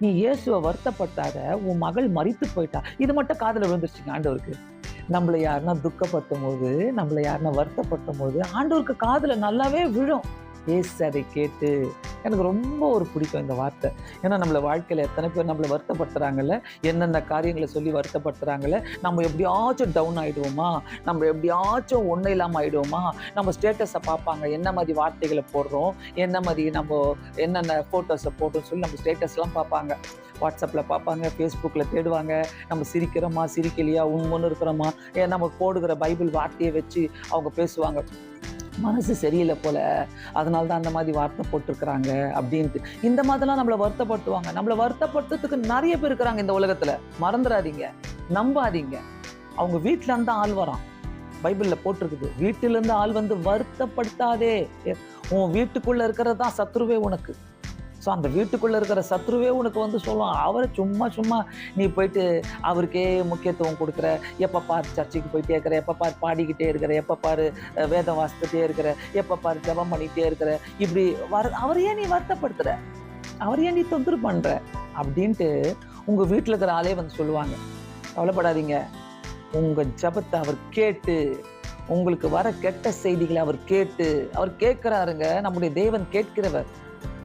நீ இயேசுவை வருத்தப்பட்டாத உன் மகள் மறித்து போயிட்டா. இது மட்டும் காதில் விழுந்துருச்சுங்க ஆண்டவருக்கு. நம்மளை யாருன்னா துக்கப்படுத்தும் போது நம்மளை யாருன்னா வருத்தப்படுத்தும் போது ஆண்டவருக்கு காதில் நல்லாவே விழும். ஏசு அதை கேட்டு எனக்கு ரொம்ப ஒரு பிடிக்கும் இந்த வார்த்தை. ஏன்னா நம்மளை வாழ்க்கையில் எத்தனை பேர் நம்மளை வருத்தப்படுத்துகிறாங்கல்ல என்னென்ன காரியங்களை சொல்லி வருத்தப்படுத்துறாங்கல்ல? நம்ம எப்படியாச்சும் டவுன் ஆகிடுவோமா நம்ம எப்படியாச்சும் ஒன்றும் இல்லாமல் ஆகிடுவோமா நம்ம ஸ்டேட்டஸை பார்ப்பாங்க. என்ன மாதிரி வார்த்தைகளை போடுறோம்? என்ன மாதிரி நம்ம என்னென்ன ஃபோட்டோஸை போட்டோம்னு சொல்லி நம்ம ஸ்டேட்டஸ்லாம் பார்ப்பாங்க. வாட்ஸ்அப்பில் பார்ப்பாங்க ஃபேஸ்புக்கில் தேடுவாங்க. நம்ம சிரிக்கிறோமா? சிரிக்கலையா? உண்மைன்னு இருக்கிறோமா? ஏன் நம்ம போடுகிற பைபிள் வார்த்தையை வச்சு அவங்க பேசுவாங்க. மனசு சரியில்லை போல. அதனால தான் அந்த மாதிரி வார்த்தை போட்டிருக்கிறாங்க அப்படின்ட்டு. இந்த மாதிரிலாம் நம்மளை வருத்தப்படுத்துவாங்க. நம்மளை வருத்தப்படுத்துறதுக்கு நிறைய பேர் இருக்கிறாங்க இந்த உலகத்தில். மறந்துடாதீங்க. நம்பாதீங்க. அவங்க வீட்டில இருந்து ஆள் வரான். பைபிளில் போட்டிருக்குது. வீட்டிலேருந்து ஆள் வந்து வருத்தப்படுத்தாதே. உன் வீட்டுக்குள்ள இருக்கிறது தான் சத்ருவே உனக்கு. ஸோ அந்த வீட்டுக்குள்ளே இருக்கிற சத்ருவே உனக்கு வந்து சொல்லுவான் அவரை சும்மா சும்மா நீ போயிட்டு அவருக்கே முக்கியத்துவம் கொடுக்குற எப்போ பார் சர்ச்சுக்கு போயிட்டே இருக்கிற எப்போ பார் பாடிக்கிட்டே இருக்கிற எப்போ பார் வேதம் வாசித்துட்டே இருக்கிற எப்போ பார் ஜெபம் பண்ணிகிட்டே இருக்கிற இப்படி வர அவரையே நீ வருத்தப்படுத்துகிற அவர் ஏன் நீ தொந்தரவு பண்ற? அப்படின்ட்டு உங்கள் வீட்டில் இருக்கிற ஆளே வந்து சொல்லுவாங்க. கவலைப்படாதீங்க. உங்கள் ஜெபத்தை அவர் கேட்டு உங்களுக்கு வர கெட்ட செய்திகளை அவர் கேட்டு அவர் கேட்குறாருங்க. நம்முடைய தேவன் கேட்கிறவர்.